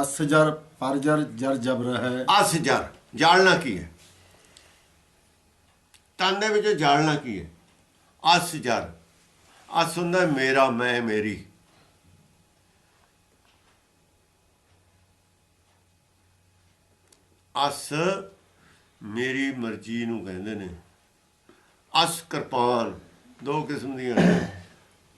ਅਸ ਜਰ, ਪਰ ਜਰ ਜਰ ਜਬਰ ਹੈ। ਅਸ ਜਰ, ਜਾਲਣਾ ਕੀ ਹੈ? ਤਨ ਦੇ ਵਿੱਚ ਜਾਲਣਾ ਕੀ ਹੈ? ਅਸ ਜਰ। ਅਸ ਹੁੰਦਾ ਮੇਰਾ, ਮੈਂ, ਮੇਰੀ। ਅਸ ਮੇਰੀ ਮਰਜ਼ੀ ਨੂੰ ਕਹਿੰਦੇ ਨੇ। ਅਸ ਕਿਰਪਾਨ, ਦੋ ਕਿਸਮ ਦੀਆਂ ਨੇ।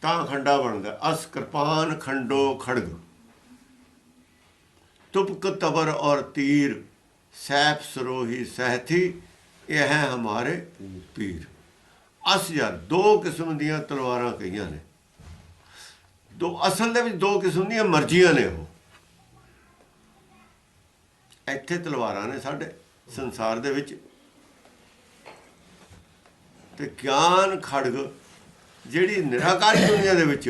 ਤਾਂ ਖੰਡਾ ਬਣਦਾ। ਅਸ ਕਿਰਪਾਨ, ਖੰਡੋ, ਖੜਗ। ਤੁਪਕ ਤਬਰ और तीर सैफ सरोही सहथी ਇਹ ਹੈ ਹਮਾਰੇ ਪੀਰ ਅਸ ਯਾਰ ਦੋ ਕਿਸਮ ਦੀਆਂ ਤਲਵਾਰਾਂ ਕਹੀਆਂ ਨੇ ਦੋ ਅਸਲ ਦੇ ਵਿੱਚ ਦੋ ਕਿਸਮ ਦੀਆਂ ਮਰਜ਼ੀਆਂ ਨੇ ਉਹ ਇੱਥੇ ਤਲਵਾਰਾਂ ਨੇ ਸਾਡੇ ਸੰਸਾਰ ਦੇ ਵਿੱਚ ਤੇ ਗਿਆਨ ਖੜਗ ਜਿਹੜੀ ਨਿਰਾਕਾਰੀ ਦੁਨੀਆ ਦੇ ਵਿੱਚ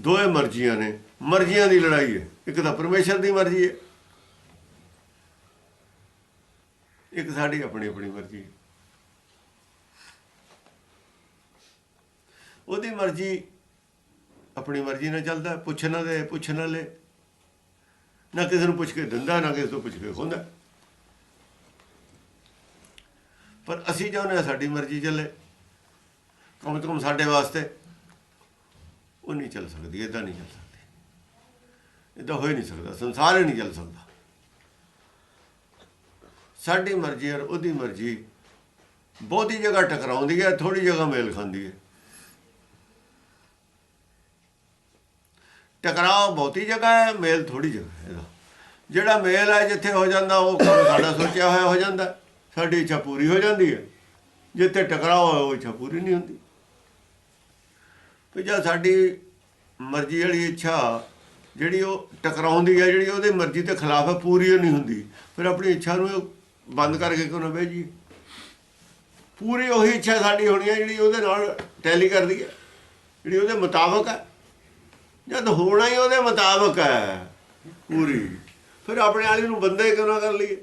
ਦੋਏ ਮਰਜ਼ੀਆਂ ਨੇ ਮਰਜ਼ੀਆਂ ਦੀ ਲੜਾਈ ਹੈ ਇੱਕ ਤਾਂ ਪਰਮੇਸ਼ਰ ਦੀ ਮਰਜ਼ੀ ਹੈ ਇੱਕ ਸਾਡੀ ਆਪਣੀ ਆਪਣੀ ਮਰਜ਼ੀ ਉਹਦੀ ਮਰਜ਼ੀ ਆਪਣੀ ਮਰਜ਼ੀ ਨਾਲ ਚੱਲਦਾ, ਪੁੱਛ ਨਾ ਦੇ ਪੁੱਛ ਨਾ ਲੈ ਨਾ ਕਿਸੇ ਨੂੰ ਪੁੱਛ ਕੇ ਦਿੰਦਾ, ਨਾ ਕਿਸੇ ਤੋਂ ਪੁੱਛ ਕੇ ਖੁੰਦਾ। ਪਰ ਅਸੀਂ ਚਾਹੁੰਦੇ ਹਾਂ ਸਾਡੀ ਮਰਜ਼ੀ ਚੱਲੇ। ਕਮ ਤੋਂ ਕਮ ਸਾਡੇ ਵਾਸਤੇ। ਉਹ ਨਹੀਂ ਚੱਲ ਸਕਦੀ ਇਦਾਂ ਨਹੀਂ ਚੱਲ ਸਕਦੀ। ਇਦਾਂ ਹੋ ਹੀ ਨਹੀਂ ਸਕਦਾ, ਸੰਸਾਰ ਹੀ ਨਹੀਂ ਚੱਲ ਸਕਦਾ। ਸਾਡੀ ਮਰਜ਼ੀ ਔਰ ਉਹਦੀ ਮਰਜ਼ੀ। ਬਹੁਤੀ ਜਗ੍ਹਾ ਟਕਰਾਉਂਦੀ ਹੈ ਥੋੜੀ ਜਗ੍ਹਾ ਮੇਲ ਖਾਂਦੀ ਹੈ। ਟਕਰਾਅ ਬਹੁਤੀ ਜਗ੍ਹਾ ਹੈ, ਮੇਲ ਥੋੜੀ ਜਗ੍ਹਾ ਹੈ ਇਹਦਾ। ਜਿਹੜਾ ਮੇਲ ਹੈ, ਜਿੱਥੇ ਹੋ ਜਾਂਦਾ, ਉਹ ਕੰਮ ਸਾਡਾ ਸੋਚਿਆ ਹੋਇਆ ਹੋ ਜਾਂਦਾ। ਸਾਡੀ ਇੱਛਾ ਪੂਰੀ ਹੋ ਜਾਂਦੀ ਹੈ। ਜਿੱਥੇ ਟਕਰਾਅ ਹੋਇਆ, ਉਹ ਇੱਛਾ ਪੂਰੀ ਨਹੀਂ ਹੁੰਦੀ। ਤੇ ਜਾਂ ਸਾਡੀ ਮਰਜ਼ੀ ਵਾਲੀ ਇੱਛਾ, ਜਿਹੜੀ ਉਹ ਟਕਰਾਉਂਦੀ ਹੈ, ਜਿਹੜੀ ਉਹਦੀ ਮਰਜ਼ੀ ਦੇ ਖਿਲਾਫ ਹੈ, ਪੂਰੀ ਨਹੀਂ ਹੁੰਦੀ। ਫਿਰ ਆਪਣੀ ਇੱਛਾ ਨੂੰ ਬੰਦ ਕਰਕੇ ਕਿਉਂ ਨਾ ਬਹਿ ਪੂਰੀ ਉਹੀ ਇੱਛਾ ਸਾਡੀ ਹੋਣੀ ਹੈ ਜਿਹੜੀ ਉਹਦੇ ਨਾਲ ਟੈਲੀ ਕਰਦੀ ਹੈ ਜਿਹੜੀ ਉਹਦੇ ਮੁਤਾਬਕ ਹੈ ਜਦ ਹੋਣਾ ਹੀ ਉਹਦੇ ਮੁਤਾਬਕ ਹੈ ਪੂਰੀ। ਫਿਰ ਆਪਣੇ ਵਾਲੀ ਨੂੰ ਬੰਦੇ ਕਿਉਂ ਨਾ ਕਰ ਲਈਏ?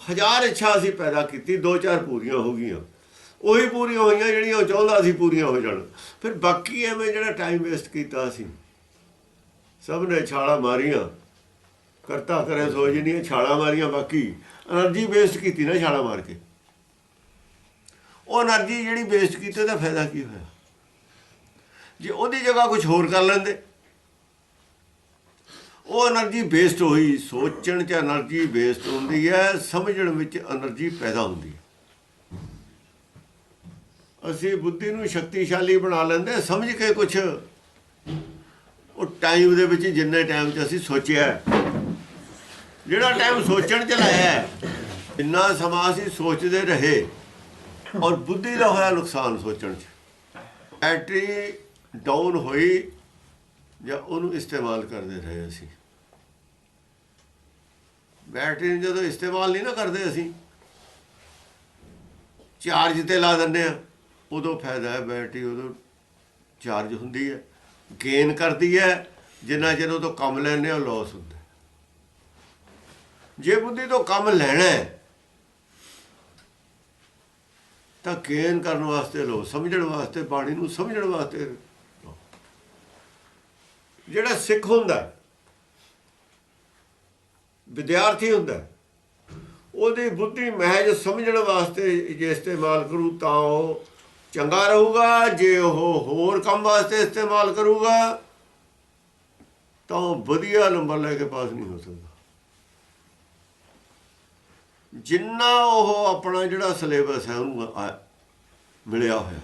ਹਜ਼ਾਰ ਇੱਛਾ ਅਸੀਂ ਪੈਦਾ ਕੀਤੀ, ਦੋ ਚਾਰ ਪੂਰੀਆਂ ਹੋ ਗਈਆਂ। ਉਹੀ ਪੂਰੀਆਂ ਹੋਈਆਂ ਜਿਹੜੀਆਂ ਉਹ ਚਾਹੁੰਦਾ ਸੀ ਪੂਰੀਆਂ ਹੋ ਜਾਣ। ਫਿਰ ਬਾਕੀ ਐਵੇਂ ਜਿਹੜਾ ਟਾਈਮ ਵੇਸਟ ਕੀਤਾ ਅਸੀਂ, ਸਭ ਨੇ ਛਾਲਾ ਮਾਰੀਆਂ। ਕਰਤਾ ਤਰੇ ਸੋਚ ਨਹੀਂ ਛਾਲਾ ਮਾਰੀਆਂ ਬਾਕੀ એનર્ਜੀ ਵੇਸਟ ਕੀਤੀ ਨਾ ਛਾਲਾ ਮਾਰ ਕੇ। ਉਹ એનર્ਜੀ ਜਿਹੜੀ ਵੇਸਟ ਕੀਤੀ ਉਹਦਾ ਫਾਇਦਾ ਕੀ ਹੋਇਆ? ਜੇ ਉਹਦੀ ਜਗ੍ਹਾ ਕੁਝ ਹੋਰ ਕਰ ਲੈਂਦੇ। ਉਹ એનર્ਜੀ ਵੇਸਟ ਹੋਈ ਸੋਚਣ 'ਚ એનર્ਜੀ ਵੇਸਟ ਹੁੰਦੀ ਹੈ, ਸਮਝਣ ਵਿੱਚ એનર્ਜੀ ਪੈਦਾ ਹੁੰਦੀ ਹੈ। ਅਸੀਂ ਬੁੱਧੀ ਨੂੰ ਸ਼ਕਤੀਸ਼ਾਲੀ ਬਣਾ ਲੈਂਦੇ, ਸਮਝ ਕੇ ਕੁਝ ਉਹ ਟਾਈਮ ਦੇ ਵਿੱਚ ਜਿੰਨੇ ਟਾਈਮ 'ਚ ਅਸੀਂ ਸੋਚਿਆ ਜਿਹੜਾ ਟਾਈਮ ਸੋਚਣ 'ਚ ਲਾਇਆ ਹੈ, ਇੰਨਾ ਸਮਾਂ ਅਸੀਂ ਸੋਚਦੇ ਰਹੇ ਔਰ ਬੁੱਧੀ ਦਾ ਹੋਇਆ ਨੁਕਸਾਨ ਸੋਚਣ 'ਚ। ਬੈਟਰੀ ਡਾਊਨ ਹੋਈ ਜਾਂ ਉਹਨੂੰ ਇਸਤੇਮਾਲ ਕਰਦੇ ਰਹੇ ਅਸੀਂ। ਬੈਟਰੀ ਨੂੰ ਜਦੋਂ ਇਸਤੇਮਾਲ ਨਹੀਂ ਨਾ ਕਰਦੇ ਅਸੀਂ ਚਾਰਜ ਤੇ ਲਾ ਦਿੰਦੇ ਆ ਉਦੋਂ ਫਾਇਦਾ ਹੈ ਬੈਟਰੀ ਉਦੋਂ ਚਾਰਜ ਹੁੰਦੀ ਹੈ। ਗੇਨ ਕਰਦੀ ਹੈ ਜਿੰਨਾ ਚਿਰ ਉਹ ਤੋਂ ਕੰਮ ਲੈਣੇ ਉਹ ਲਾਸ ਹੁੰਦਾ ਜੇ ਬੁੱਧੀ ਤੋਂ ਕੰਮ ਲੈਣਾ ਹੈ, ਤਾਂ ਕੇਨ ਕਰਨ ਵਾਸਤੇ ਲੋ ਸਮਝਣ ਵਾਸਤੇ, ਬਾਣੀ ਨੂੰ ਸਮਝਣ ਵਾਸਤੇ ਲਓ। ਜਿਹੜਾ ਸਿੱਖ ਹੁੰਦਾ ਵਿਦਿਆਰਥੀ ਹੁੰਦਾ ਉਹਦੀ ਬੁੱਧੀ ਮਹਿਜ ਸਮਝਣ ਵਾਸਤੇ ਜੇ ਇਸਤੇਮਾਲ ਕਰੂ, ਤਾਂ ਉਹ ਚੰਗਾ ਰਹੂਗਾ ਜੇ ਉਹ ਹੋਰ ਕੰਮ ਵਾਸਤੇ ਇਸਤੇਮਾਲ ਕਰੂਗਾ, ਤਾਂ ਉਹ ਵਧੀਆ ਨੰਬਰ ਲੈ ਕੇ ਪਾਸ ਨਹੀਂ ਹੋ ਸਕਦਾ ਜਿੰਨਾ ਉਹ ਆਪਣਾ ਜਿਹੜਾ ਸਿਲੇਬਸ ਹੈ ਉਹਨੂੰ ਮਿਲਿਆ ਹੋਇਆ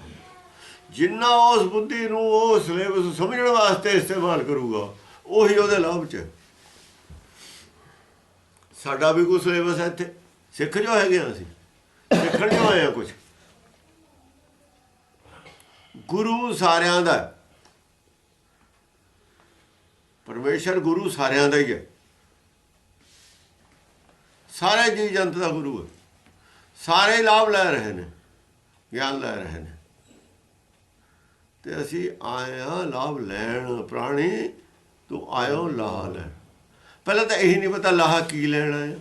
ਜਿੰਨਾ ਉਸ ਬੁੱਧੀ ਨੂੰ ਉਹ ਸਿਲੇਬਸ ਸਮਝਣ ਵਾਸਤੇ ਇਸਤੇਮਾਲ ਕਰੂਗਾ, ਉਹੀ ਉਹਦੇ ਲਾਭ ਚ ਸਾਡਾ ਵੀ ਕੋਈ ਸਿਲੇਬਸ ਹੈ ਇੱਥੇ। ਸਿੱਖ ਜੋ ਹੈਗੇ ਹਾਂ ਅਸੀਂ। ਸਿੱਖਣ ਜੋ ਆਏ ਆ ਕੁਝ ਗੁਰੂ ਸਾਰਿਆਂ ਦਾ ਹੈ। ਪਰਮੇਸ਼ਰ ਗੁਰੂ ਸਾਰਿਆਂ ਦਾ ਹੀ ਹੈ। ਸਾਰੇ ਜੀਵ ਜੰਤ ਦਾ ਗੁਰੂ ਹੈ। ਸਾਰੇ ਲਾਭ ਲੈ ਰਹੇ ਨੇ, ਗਿਆਨ ਲੈ ਰਹੇ ਨੇ। ਤੇ ਅਸੀਂ ਆਏ ਹਾਂ ਲਾਭ ਲੈਣ ਪ੍ਰਾਣੀ, ਤੂੰ ਆਇਓ ਲਾਹ ਲੈਣ। ਪਹਿਲਾਂ ਤਾਂ ਇਹੀ ਨਹੀਂ ਪਤਾ ਲਾਹਾ ਕੀ ਲੈਣਾ ਹੈ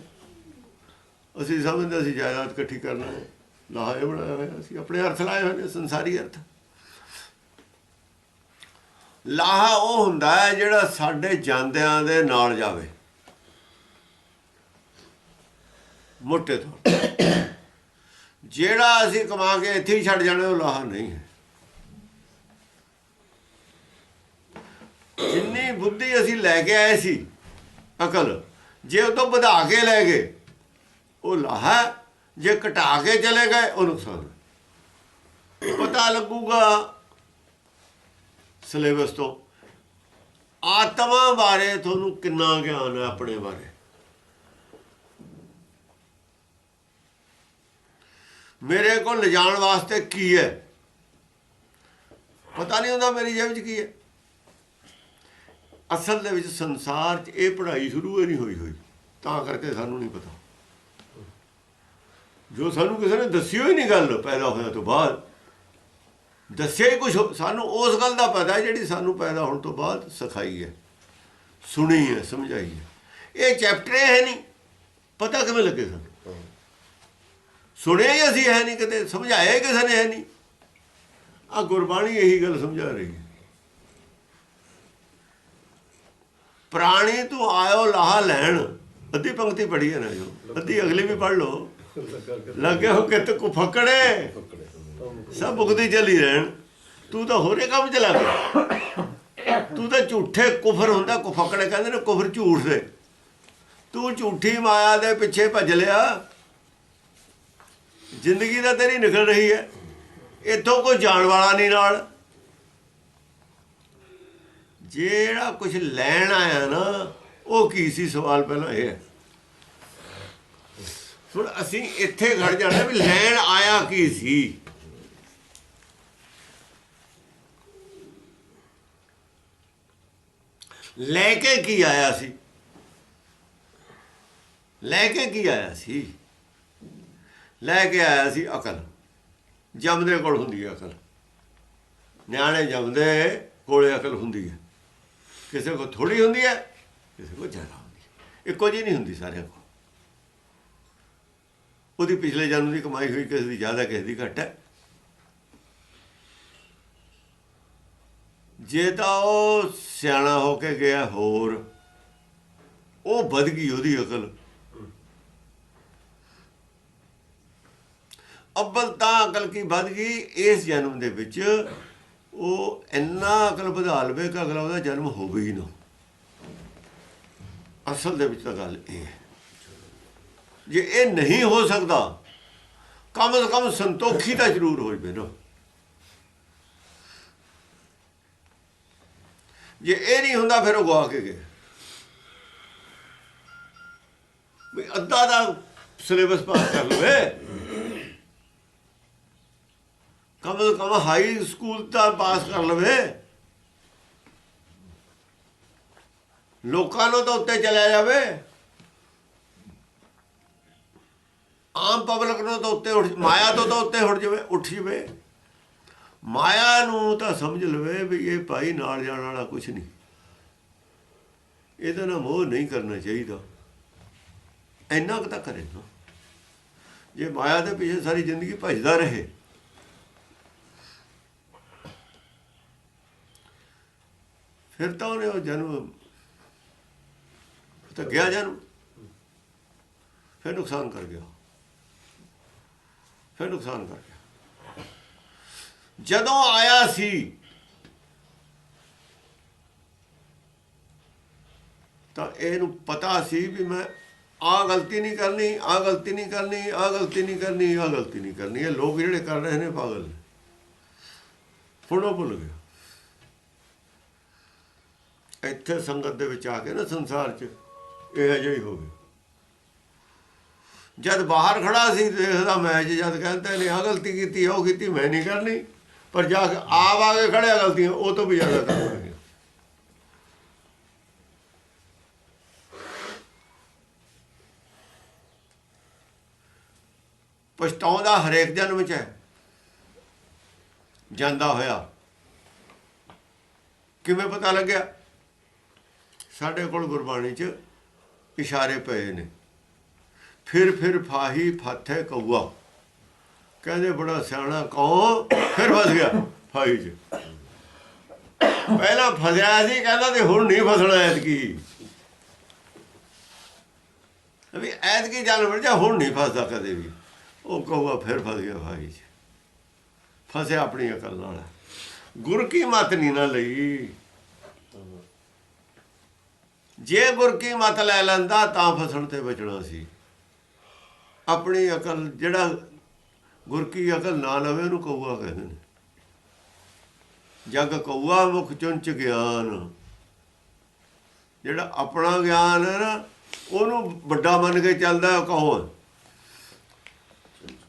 ਅਸੀਂ ਸਮਝਦੇ ਅਸੀਂ ਜਾਇਦਾਦ ਇਕੱਠੀ ਕਰਨਾ ਹੈ ਲਾਹ ਇਹ ਬਣਾਇਆ ਹੋਇਆ, ਅਸੀਂ ਆਪਣੇ ਅਰਥ ਲਾਏ ਹੋਏ ਨੇ, ਸੰਸਾਰੀ ਅਰਥ। ਲਾਹ ਉਹ ਹੁੰਦਾ ਹੈ ਜਿਹੜਾ ਸਾਡੇ ਜਾਂਦਿਆਂ ਦੇ ਨਾਲ ਜਾਵੇ। ਮੋਟੇ ਤੋਂ। ਜਿਹੜਾ ਅਸੀਂ ਕਮਾ ਕੇ ਇੱਥੇ ਹੀ ਛੱਡ ਜਾਣਾ, ਉਹ ਲਾਹਾ ਨਹੀਂ ਹੈ। ਜਿੰਨੀ ਬੁੱਧੀ ਅਸੀਂ ਲੈ ਕੇ ਆਏ ਸੀ, ਅਕਲ, ਜੇ ਉਹ ਤੋਂ ਵਧਾ ਕੇ ਲੈ ਗਏ, ਉਹ ਲਾਹਾ ਜੇ ਘਟਾ ਕੇ ਚਲੇ ਗਏ, ਉਹ ਨੁਕਸਾਨ ਪਤਾ ਲੱਗੂਗਾ ਸਿਲੇਬਸ ਤੋਂ, ਆਤਮਾ ਬਾਰੇ ਤੁਹਾਨੂੰ ਕਿੰਨਾ ਗਿਆਨ ਹੈ ਆਪਣੇ ਬਾਰੇ। ਮੇਰੇ ਕੋਲ ਲਿਜਾਣ ਵਾਸਤੇ ਕੀ ਹੈ? ਪਤਾ ਨਹੀਂ ਹੁੰਦਾ ਮੇਰੀ ਜੇਬ 'ਚ ਕੀ ਹੈ। ਅਸਲ ਦੇ ਵਿੱਚ ਸੰਸਾਰ 'ਚ ਇਹ ਪੜ੍ਹਾਈ ਸ਼ੁਰੂ ਹੀ ਨਹੀਂ ਹੋਈ ਹੋਈ। ਤਾਂ ਕਰਕੇ ਸਾਨੂੰ ਨਹੀਂ ਪਤਾ। ਜੋ ਸਾਨੂੰ ਕਿਸੇ ਨੇ ਦੱਸਿਓ ਹੀ ਨਹੀਂ ਗੱਲ ਪੈਦਾ ਹੋਇਆ ਤੋਂ ਬਾਅਦ, ਦੱਸਿਆ ਹੀ ਕੁਝ ਸਾਨੂੰ ਉਸ ਗੱਲ ਦਾ ਪਤਾ ਜਿਹੜੀ ਸਾਨੂੰ ਪੈਦਾ ਹੋਣ ਤੋਂ ਬਾਅਦ ਸਿਖਾਈ ਹੈ। ਸੁਣੀ ਹੈ, ਸਮਝਾਈ ਹੈ। ਇਹ ਚੈਪਟਰ ਹੈ ਨਹੀਂ। ਪਤਾ ਕਿਵੇਂ ਲੱਗੇ ਸਾਨੂੰ? ਸੁਣਿਆ ਹੀ ਅਸੀਂ ਹੈ ਨਹੀਂ ਕਿਤੇ, ਸਮਝਾਇਆ ਕਿਸੇ ਨੇ ਹੈ ਨਹੀਂ। ਆ ਗੁਰਬਾਣੀ ਇਹੀ ਗੱਲ ਸਮਝਾ ਰਹੀ ਹੈ। ਪ੍ਰਾਣੀ ਤੂੰ ਆਇਓ ਲਾਹਾ ਲੈਣ। ਅੱਧੀ ਪੰਕਤੀ ਪੜ੍ਹੀ ਹੈ ਨਾ ਜੋ। ਅੱਧੀ ਅਗਲੀ ਵੀ ਪੜ੍ਹ ਲਓ। ਲੱਗੇ ਹੋ ਕਿਤ ਕੋ ਫਕੜੇ। ਸਭ ਮੁਕਦੀ ਚਲੀ ਰਹਿਣ। ਤੂੰ ਤਾਂ ਹੋਰੇ ਕੰਮ ਚ ਲੱਗ ਤੂੰ ਤਾਂ ਝੂਠੇ ਕੁਫਰ ਹੁੰਦਾ ਕੁਫਕੜੇ ਕਹਿੰਦੇ ਨੇ ਕੁਫਰ ਝੂਠ ਦੇ। ਤੂੰ ਝੂਠੀ ਮਾਇਆ ਦੇ ਪਿੱਛੇ ਭੱਜ ਲਿਆ। ਜ਼ਿੰਦਗੀ ਦਾ ਤੇਰੀ ਨਿਕਲ ਰਹੀ ਹੈ। ਇੱਥੋਂ ਕੋਈ ਜਾਣ ਵਾਲਾ ਨਹੀਂ ਨਾਲ। ਜਿਹੜਾ ਕੁਝ ਲੈਣ ਆਇਆ ਨਾ, ਉਹ ਕੀ ਸੀ? ਸਵਾਲ ਪਹਿਲਾਂ ਇਹ ਹੈ। ਹੁਣ ਅਸੀਂ ਇੱਥੇ ਖੜ ਜਾਣਾ ਵੀ ਲੈਣ ਆਇਆ ਕੀ ਸੀ? ਲੈ ਕੇ ਕੀ ਆਇਆ ਸੀ? ਲੈ ਕੇ ਕੀ ਆਇਆ ਸੀ? ਲੈ ਕੇ ਆਇਆ ਸੀ ਅਕਲ। ਜੰਮਦੇ ਕੋਲ ਹੁੰਦੀ ਹੈ ਅਕਲ। ਨਿਆਣੇ ਜੰਮਦੇ ਕੋਲੇ ਅਕਲ ਹੁੰਦੀ ਹੈ। ਕਿਸੇ ਕੋ ਥੋੜੀ ਹੁੰਦੀ ਹੈ, ਕਿਸੇ ਕੋ ਜ਼ਿਆਦਾ ਹੁੰਦੀ ਹੈ। ਇੱਕੋ ਜਿਹੀ ਨਹੀਂ ਹੁੰਦੀ ਸਾਰਿਆਂ ਕੋਲ। ਉਹਦੀ ਪਿਛਲੇ ਜਨਮ ਦੀ ਕਮਾਈ ਹੋਈ, ਕਿਸੇ ਦੀ ਜ਼ਿਆਦਾ, ਕਿਸੇ ਦੀ ਘੱਟ ਹੈ। ਜੇ ਤਾਂ ਉਹ ਸਿਆਣਾ ਹੋ ਕੇ ਗਿਆ ਹੋਰ, ਉਹ ਵੱਧ ਗਈ ਉਹਦੀ ਅਕਲ। ਅੱਬਲ ਤਾਂ ਅਕਲ ਕੀ ਵੱਧ ਗਈ, ਇਸ ਜਨਮ ਦੇ ਵਿੱਚ ਉਹ ਇੰਨਾ ਅਕਲ ਵਧਾ ਲਵੇ ਕਿ ਅਗਲਾ ਉਹਦਾ ਜਨਮ ਹੋਵੇ ਹੀ ਨਾ ਅਸਲ ਦੇ ਵਿੱਚ ਤਾਂ ਗੱਲ ਇਹ ਹੈ। ਜੇ ਇਹ ਨਹੀਂ ਹੋ ਸਕਦਾ, ਕਮ ਸੇ ਕਮ ਸੰਤੋਖੀ ਤਾਂ ਜ਼ਰੂਰ ਹੋ ਜਵੇ ਨਾ। ਜੇ ਇਹ ਨਹੀਂ ਹੁੰਦਾ, ਫਿਰ ਉਹ ਗਵਾ ਕੇ ਗਏ। ਵੀ ਅੱਧਾ ਦਾ ਸਿਲੇਬਸ ਪਾਸ ਕਰ ਲਵੇ। ਕਮ ਸੇ ਕਮ ਹਾਈ ਸਕੂਲ ਤਾਂ ਪਾਸ ਕਰ ਲਵੇ। ਲੋਕਾਂ ਨੂੰ ਤਾਂ ਉੱਤੇ ਚਲਿਆ ਜਾਵੇ। ਆਮ ਪਬਲਿਕ ਨੂੰ ਤਾਂ ਉੱਤੇ ਉੱਠ, ਮਾਇਆ ਤੋਂ ਤਾਂ ਉੱਤੇ ਉੱਠ ਜਾਵੇ ਉੱਠ ਜਾਵੇ। ਮਾਇਆ ਨੂੰ ਤਾਂ ਸਮਝ ਲਵੇ ਵੀ ਇਹ ਭਾਈ ਨਾਲ ਜਾਣ ਵਾਲਾ ਕੁਝ ਨਹੀਂ। ਇਹਦਾ ਨਾ ਮੋਹ ਨਹੀਂ ਕਰਨਾ ਚਾਹੀਦਾ। ਇੰਨਾ ਕੁ ਤਾਂ ਕਰੇ ਨਾ। ਜੇ ਮਾਇਆ ਦੇ ਪਿੱਛੇ ਸਾਰੀ ਜ਼ਿੰਦਗੀ ਭਜਦਾ ਰਹੇ ਫਿਰ ਤਾਂ ਉਹਨੇ ਉਹ ਜਨਮ ਤਾਂ ਗਿਆ ਜਨਮ। ਫਿਰ ਨੁਕਸਾਨ ਕਰ ਗਿਆ। ਫਿਰ ਨੁਕਸਾਨ ਕਰ ਗਿਆ। ਜਦੋਂ ਆਇਆ ਸੀ, ਤਾਂ ਇਹਨੂੰ ਪਤਾ ਸੀ ਵੀ ਮੈਂ ਆ ਗਲਤੀ ਨਹੀਂ ਕਰਨੀ ਆ ਗਲਤੀ ਨਹੀਂ ਕਰਨੀ ਆ ਗਲਤੀ ਨਹੀਂ ਕਰਨੀ ਆ ਗਲਤੀ ਨਹੀਂ ਕਰਨੀ। ਇਹ ਲੋਕ ਜਿਹੜੇ ਕਰ ਰਹੇ ਨੇ ਪਾਗਲ ਨੇ। ਹੁਣ ਭੁੱਲ ਗਿਆ। ਇੱਥੇ ਸੰਗਤ ਦੇ ਵਿੱਚ ਆ ਕੇ ਨਾ ਸੰਸਾਰ 'ਚ ਇਹ ਜਿਹਾ ਹੀ ਹੋ ਗਿਆ ਜਦ ਬਾਹਰ ਖੜਾ ਸੀ, ਦੇਖਦਾ ਮੈਚ ਜਦ ਕਹਿੰਦੇ ਨੇ ਆ ਗਲਤੀ ਕੀਤੀ ਉਹ ਕੀਤੀ, ਮੈਂ ਨਹੀਂ ਕਰਨੀ। ਪਰ ਜਾ ਕੇ ਆਪ ਆ ਕੇ ਖੜਿਆ ਗਲਤੀਆਂ, ਉਹ ਤੋਂ ਵੀ ਜ਼ਿਆਦਾ ਕਰ ਗਿਆ। ਪਛਤਾਉਂਦਾ ਹਰੇਕ ਜਨਮ ਚ ਹੈ। ਜਾਂਦਾ ਹੋਇਆ। ਕਿਵੇਂ ਪਤਾ ਲੱਗਿਆ? ਸਾਡੇ ਕੋਲ ਗੁਰਬਾਣੀ ਚ ਇਸ਼ਾਰੇ ਪਏ ਨੇ। ਫਿਰ ਫਿਰ ਫਾਹੀ ਫਾਥੇ ਕਊਆ। ਕਹਿੰਦੇ ਬੜਾ ਸਿਆਣਾ ਕੌ ਫਿਰ ਫਸ ਗਿਆ ਫਾਹੀ ਚ। ਪਹਿਲਾਂ ਫਸਿਆ ਸੀ, ਕਹਿੰਦਾ ਤੇ ਹੁਣ ਨਹੀਂ ਫਸਣਾ ਐਤਕੀ। ਵੀ ਐਤਕੀ ਚੱਲ ਵੜ ਜਾ ਹੁਣ ਨਹੀਂ ਫਸਦਾ ਕਦੇ ਵੀ। ਉਹ ਕਹੂਗਾ ਫਿਰ ਫਸ ਗਿਆ ਭਾਈ ਚ। ਫਸਿਆ ਆਪਣੀ ਅਕਲ ਨਾਲ। ਗੁਰ ਕੀ ਮਤ ਨਹੀਂ ਨਾ ਲਈ। ਜੇ ਗੁਰ ਕੀ ਮਤ ਲੈ ਲੈਂਦਾ ਤਾਂ ਫਸਣ ਤੇ ਬਚਣਾ ਸੀ। ਆਪਣੀ ਅਕਲ, ਜਿਹੜਾ ਗੁਰ ਕੀ ਅਕਲ ਨਾ ਲਵੇ, ਉਹਨੂੰ ਕਊਆ ਕਹਿੰਦੇ ਨੇ। ਜਗ ਕਊਆ ਮੁਖ ਚੁੰਚ ਗਿਆਨ। ਜਿਹੜਾ ਆਪਣਾ ਗਿਆਨ ਹੈ ਨਾ, ਉਹਨੂੰ ਵੱਡਾ ਮੰਨ ਕੇ ਚੱਲਦਾ ਉਹ ਕਹੋ।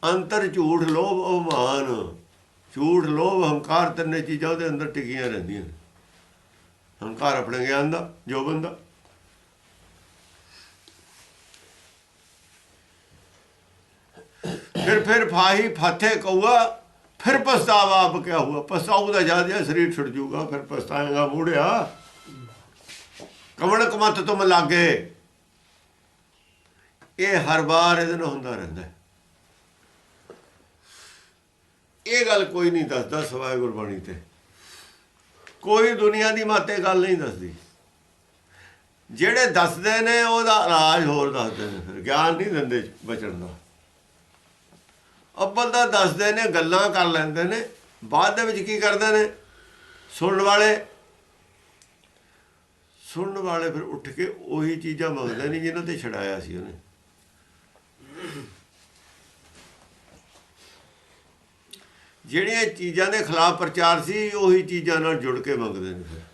ਅੰਤਰ ਝੂਠ ਲੋਭ ਅਭਿਮਾਨ ਝੂਠ ਲੋਭ ਹੰਕਾਰ ਤਿੰਨੇ ਚੀਜ਼ਾਂ ਉਹਦੇ ਅੰਦਰ ਟਿਕੀਆਂ ਰਹਿੰਦੀਆਂ ਹੰਕਾਰ ਆਪਣੇ ਗਿਆਨ ਦਾ, ਜੋ ਬੰਦਾ ਫਿਰ ਫਿਰ ਫਾਹੀ ਫਾਥੇ ਕਊਆ ਫਿਰ ਪਛਤਾਵਾ ਆਪ ਕਿਆ ਹੋਊਗਾ? ਪਛਤਾਉ ਦਾ ਜਦ ਜਿਹਾ ਸਰੀਰ ਛੁੱਟ ਜਾਊਗਾ, ਫਿਰ ਪਛਤਾਏਗਾ ਮੂੜਿਆ। ਕਵਣ ਕਮਤ ਤੁਮ ਲਾਗੇ? ਇਹ ਹਰ ਵਾਰ ਇਹਦੇ ਨਾਲ ਹੁੰਦਾ ਰਹਿੰਦਾ ਇਹ ਗੱਲ ਕੋਈ ਨਹੀਂ ਦੱਸਦਾ ਸਵਾਏ ਗੁਰਬਾਣੀ ਤੇ। ਕੋਈ ਦੁਨੀਆ ਦੀ ਮਾਤੇ ਗੱਲ ਨਹੀਂ ਦੱਸਦੀ। ਜਿਹੜੇ ਦੱਸਦੇ ਨੇ, ਉਹਦਾ ਇਲਾਜ ਹੋਰ ਦੱਸਦੇ ਨੇ। ਫਿਰ ਗਿਆਨ ਨਹੀਂ ਦਿੰਦੇ ਬਚਣ ਦਾ। ਅੱਬਲ ਦਾ ਦੱਸਦੇ ਨੇ, ਗੱਲਾਂ ਕਰ ਲੈਂਦੇ ਨੇ, ਬਾਅਦ ਦੇ ਵਿੱਚ ਕੀ ਕਰਦੇ ਨੇ? ਸੁਣਨ ਵਾਲੇ। ਸੁਣਨ ਵਾਲੇ ਫਿਰ ਉੱਠ ਕੇ ਉਹੀ ਚੀਜ਼ਾਂ ਮੰਗਦੇ ਨੇ ਜਿਨ੍ਹਾਂ ਤੇ ਛਡਾਇਆ ਸੀ ਉਹਨੇ। ਜਿਹੜੀਆਂ ਚੀਜ਼ਾਂ ਦੇ ਖਿਲਾਫ ਪ੍ਰਚਾਰ ਸੀ, ਉਹੀ ਚੀਜ਼ਾਂ ਨਾਲ ਜੁੜ ਕੇ ਮੰਗਦੇ ਨੇ ਫਿਰ।